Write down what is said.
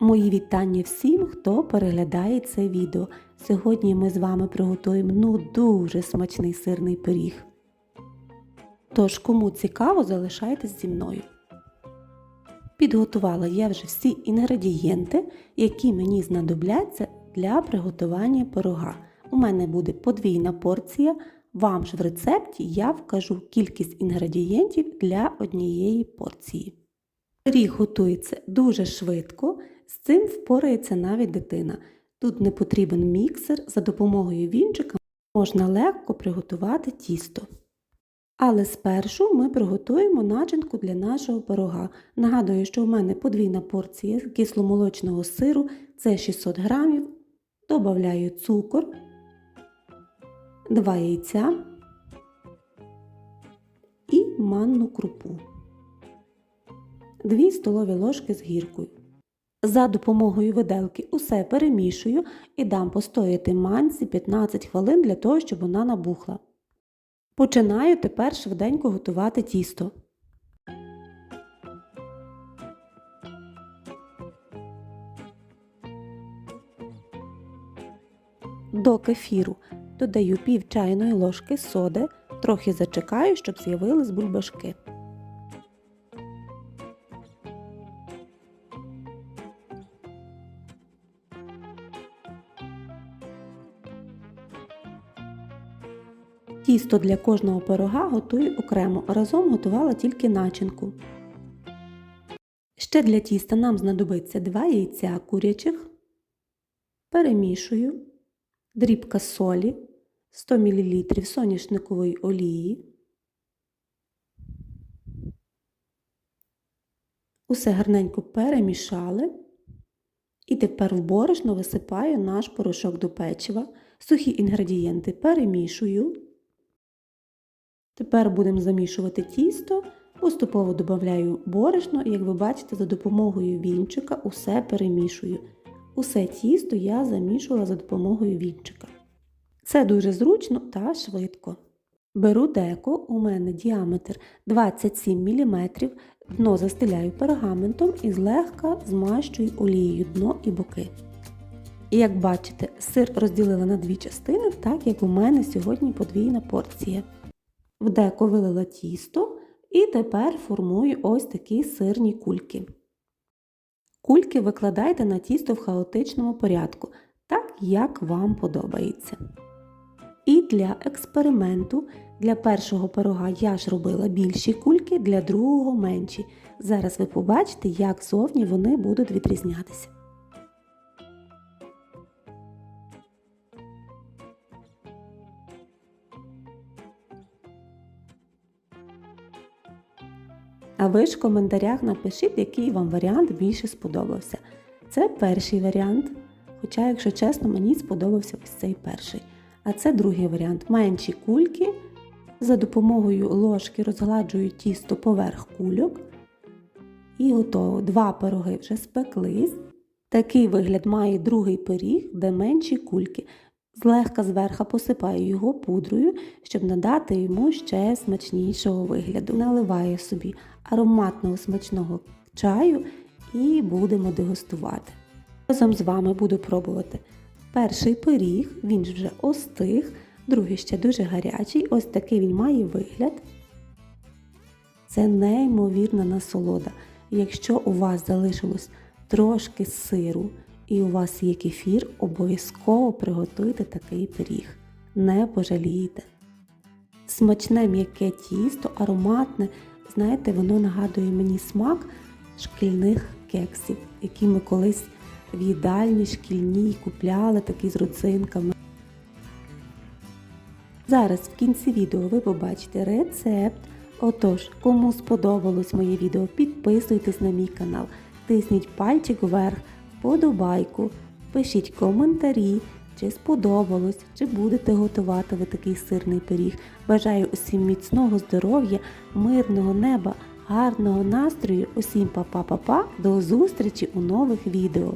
Мої вітання всім, хто переглядає це відео. Сьогодні ми з вами приготуємо ну дуже смачний сирний пиріг. Тож, кому цікаво, залишайтесь зі мною. Підготувала я вже всі інгредієнти, які мені знадобляться для приготування пирога. У мене буде подвійна порція. Вам ж в рецепті я вкажу кількість інгредієнтів для однієї порції. Пиріг готується дуже швидко, з цим впорається навіть дитина. Тут не потрібен міксер, за допомогою вінчика можна легко приготувати тісто. Але спершу ми приготуємо начинку для нашого пирога. Нагадую, що у мене подвійна порція кисломолочного сиру це 600 грамів. Добавляю цукор, 2 яйця і манну крупу. 2 столові ложки з гіркою. За допомогою виделки усе перемішую і дам постояти манці 15 хвилин для того, щоб вона набухла. Починаю тепер швиденько готувати тісто. До кефіру додаю пів чайної ложки соди, трохи зачекаю, щоб з'явились бульбашки. Тісто для кожного пирога готую окремо, разом готувала тільки начинку. Ще для тіста нам знадобиться 2 яйця курячих, перемішую, дрібка солі, 100 мл соняшникової олії. Усе гарненько перемішали. І тепер в борошно висипаю наш порошок до печива. Сухі інгредієнти перемішую. Тепер будемо замішувати тісто, поступово додаю борошно, і як ви бачите, за допомогою вінчика усе перемішую. Усе тісто я замішувала за допомогою вінчика. Це дуже зручно та швидко. Беру деко, у мене діаметр 27 мм, дно застеляю пергаментом і злегка змащую олією дно і боки. І як бачите, сир розділила на дві частини, так як у мене сьогодні подвійна порція. В деко вилила тісто і тепер формую ось такі сирні кульки. Кульки викладайте на тісто в хаотичному порядку, так як вам подобається. І для експерименту для першого пирога я ж робила більші кульки, для другого менші. Зараз ви побачите, як зовні вони будуть відрізнятися. А ви ж в коментарях напишіть, який вам варіант більше сподобався. Це перший варіант. Хоча, якщо чесно, мені сподобався ось цей перший. А це другий варіант. Менші кульки. За допомогою ложки розгладжую тісто поверх кульок. І готово. Два пироги вже спеклись. Такий вигляд має другий пиріг, де менші кульки. Злегка зверху посипаю його пудрою, щоб надати йому ще смачнішого вигляду. Наливаю собі ароматного смачного чаю і будемо дегустувати. Разом з вами буду пробувати перший пиріг, він ж вже остиг, другий ще дуже гарячий, ось такий він має вигляд. Це неймовірна насолода. Якщо у вас залишилось трошки сиру і у вас є кефір, обов'язково приготуйте такий пиріг. Не пожалієте. Смачне м'яке тісто, ароматне, знаєте, воно нагадує мені смак шкільних кексів, які ми колись в їдальні шкільній купляли такі з родзинками. Зараз в кінці відео ви побачите рецепт. Отож, кому сподобалось моє відео, підписуйтесь на мій канал, тисніть пальчик вверх, подобайку, пишіть коментарі, чи сподобалось, чи будете готувати ви такий сирний пиріг. Бажаю усім міцного здоров'я, мирного неба, гарного настрою. Усім па-па-па-па, до зустрічі у нових відео.